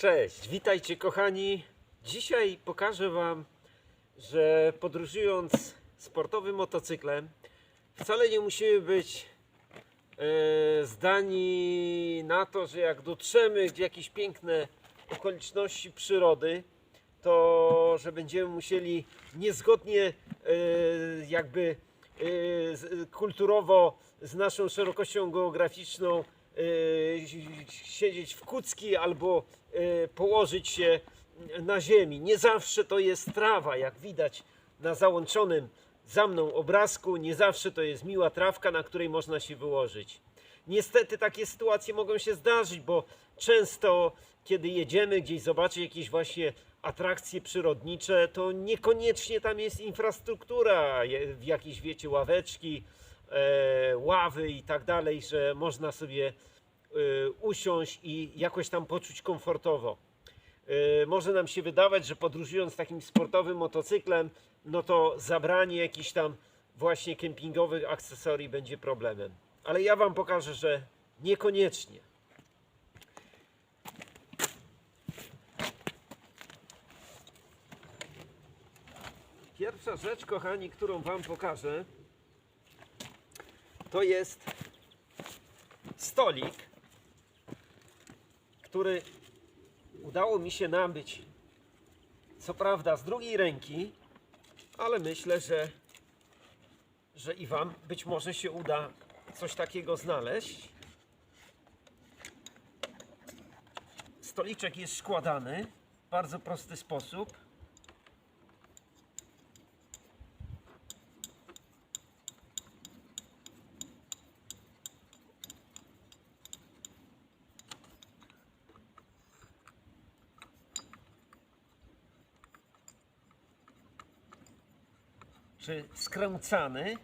Cześć, witajcie kochani. Dzisiaj pokażę Wam, że podróżując sportowym motocyklem wcale nie musimy być e, zdani na to, że jak dotrzemy w jakieś piękne okoliczności przyrody, to że będziemy musieli niezgodnie e, jakby e, kulturowo z naszą szerokością geograficzną siedzieć w kucki albo e, położyć się na ziemi. Nie zawsze to jest trawa, jak widać na załączonym za mną obrazku. Nie zawsze to jest miła trawka, na której można się wyłożyć. Niestety takie sytuacje mogą się zdarzyć, bo często kiedy jedziemy gdzieś zobaczyć jakieś właśnie atrakcje przyrodnicze, to niekoniecznie tam jest infrastruktura, w jakieś wiecie ławeczki, ławy i tak dalej, że można sobie e, usiąść i jakoś tam poczuć komfortowo. E, może nam się wydawać, że podróżując takim sportowym motocyklem, no to zabranie jakichś tam właśnie kempingowych akcesorii będzie problemem. Ale ja Wam pokażę, że niekoniecznie. Pierwsza rzecz, kochani, którą Wam pokażę, to jest stolik, który udało mi się nabyć, co prawda z drugiej ręki, ale myślę, że, że i Wam być może się uda coś takiego znaleźć. Stoliczek jest składany w bardzo prosty sposób. Czy skręcany.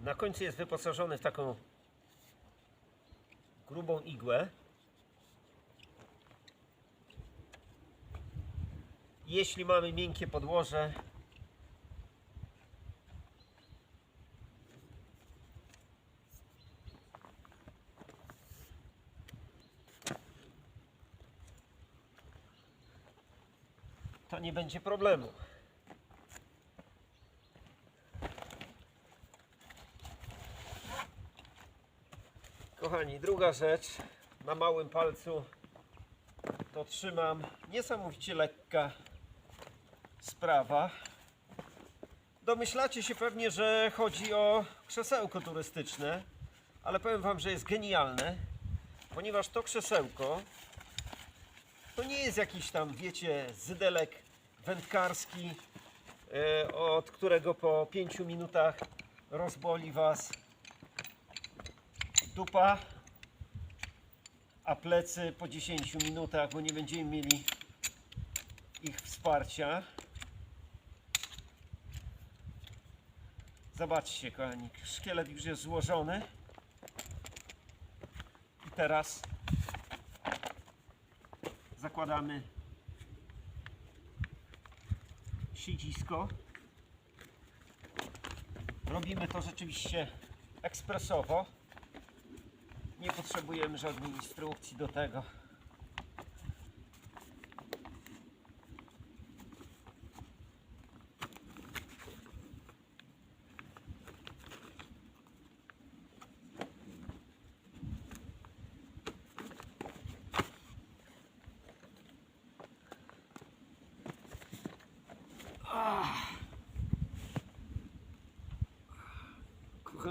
Na końcu jest wyposażony w taką grubą igłę. Jeśli mamy miękkie podłoże, to nie będzie problemu. Kochani, druga rzecz. Na małym palcu to trzymam. Niesamowicie lekka sprawa. Domyślacie się pewnie, że chodzi o krzesełko turystyczne, ale powiem Wam, że jest genialne, ponieważ to krzesełko to nie jest jakiś tam, wiecie, zydelek wędkarski, e, od którego po 5 minutach rozboli Was dupa, a plecy po 10 minutach, bo nie będziemy mieli ich wsparcia. Zobaczcie, kochani, szkielet już jest złożony. I teraz zakładamy siedzisko. Robimy to rzeczywiście ekspresowo. Nie potrzebujemy żadnej instrukcji do tego.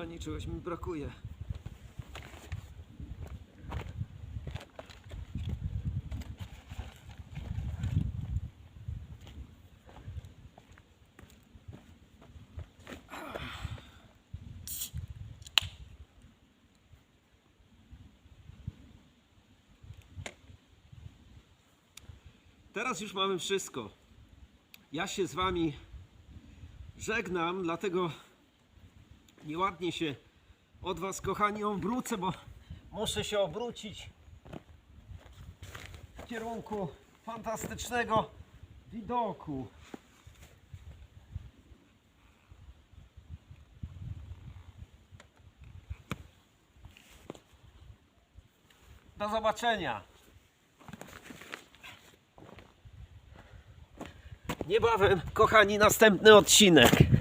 Kochani, czegoś mi brakuje. Teraz już mamy wszystko. Ja się z Wami żegnam, dlatego nieładnie się od Was, kochani, obrócę, bo muszę się obrócić w kierunku fantastycznego widoku. Do zobaczenia. Niebawem, kochani, następny odcinek.